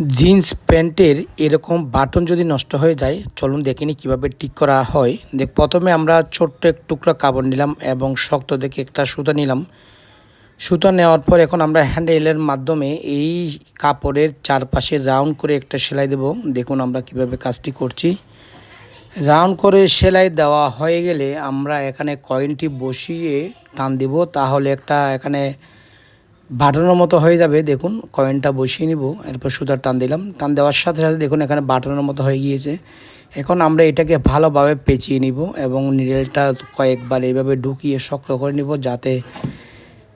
Jeans প্যান্টের এরকম button যদি নষ্ট হয়ে যায়, চলুন দেখে নিই কীভাবে ঠিক করা হয়। দেখ, প্রথমে আমরা ছোট্ট এক টুকরা কাপড় নিলাম এবং শক্ত দেখে একটা সুতা নিলাম। সুতা নেওয়ার পর এখন আমরা হ্যান্ডেলের মাধ্যমে এই কাপড়ের চারপাশে রাউন্ড করে একটা সেলাই দেব। দেখুন আমরা কীভাবে কাজটি করছি। রাউন্ড করে সেলাই দেওয়া হয়ে গেলে আমরা এখানে কয়েনটি বসিয়ে টান দিব। তাহলে একটা এখানে বাটনের মতো হয়ে যাবে, দেখুন কয়েনটা বসিয়ে নিব, এরপর সুতার টান দিলাম। টান দেওয়ার সাথে সাথে দেখুন, এখানে বাটানোর মতো হয়ে গিয়েছে। এখন আমরা এটাকে ভালোভাবে পেঁচিয়ে নিব এবং নিডেলটা কয়েকবার এইভাবে ঢুকিয়ে শক্ত করে নিব যাতে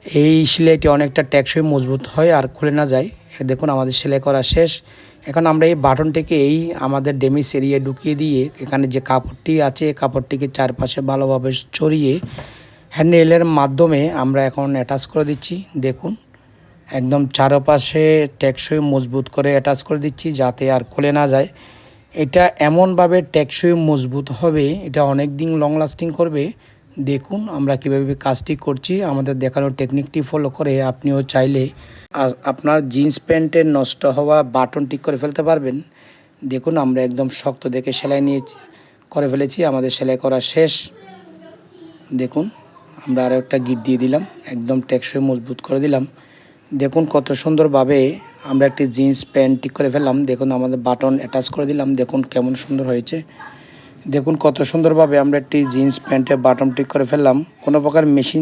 এই সেলাইটি অনেকটা টেকসই মজবুত হয় আর খুলে না যায়। দেখুন, আমাদের সেলাই করা শেষ। এখন আমরা এই বাটনটিকে এই আমাদের ডেমিস এরিয়া ঢুকিয়ে দিয়ে এখানে যে কাপড়টি আছে কাপড়টিকে চারপাশে ভালোভাবে ছড়িয়ে হ্যান্ডেলের মাধ্যমে আমরা এখন অ্যাটাচ করে দিচ্ছি। দেখুন একদম চারপাশে টেকসই মজবুত করে অ্যাটাচ করে দিচ্ছি যাতে আর খুলে না যায়। এটা এমনভাবে টেকসই মজবুত হবে, এটা অনেক দিন লং লাস্টিং করবে। দেখুন আমরা কীভাবে কাজটি করছি, আমাদের দেখানোর টেকনিকটি ফলো করে আপনিও চাইলে আপনার জিন্স প্যান্টের নষ্ট হওয়া বাটন ঠিক করে ফেলতে পারবেন। দেখুন আমরা একদম শক্ত দেখে সেলাই নিয়েছি, করে ফেলেছি, আমাদের সেলাই করা শেষ। দেখুন আমরা আরও একটা গিট দিয়ে দিলাম, একদম টেকসই মজবুত করে দিলাম। দেখুন কত সুন্দরভাবে আমরা একটি জিন্স প্যান্ট ঠিক করে ফেললাম। দেখুন আমাদের বাটন অ্যাটাচ করে দিলাম। দেখুন কেমন সুন্দর হয়েছে। দেখুন কত সুন্দরভাবে আমরা একটি জিন্স প্যান্টের বাটন ঠিক করে ফেললাম। কোনো প্রকার মেশিন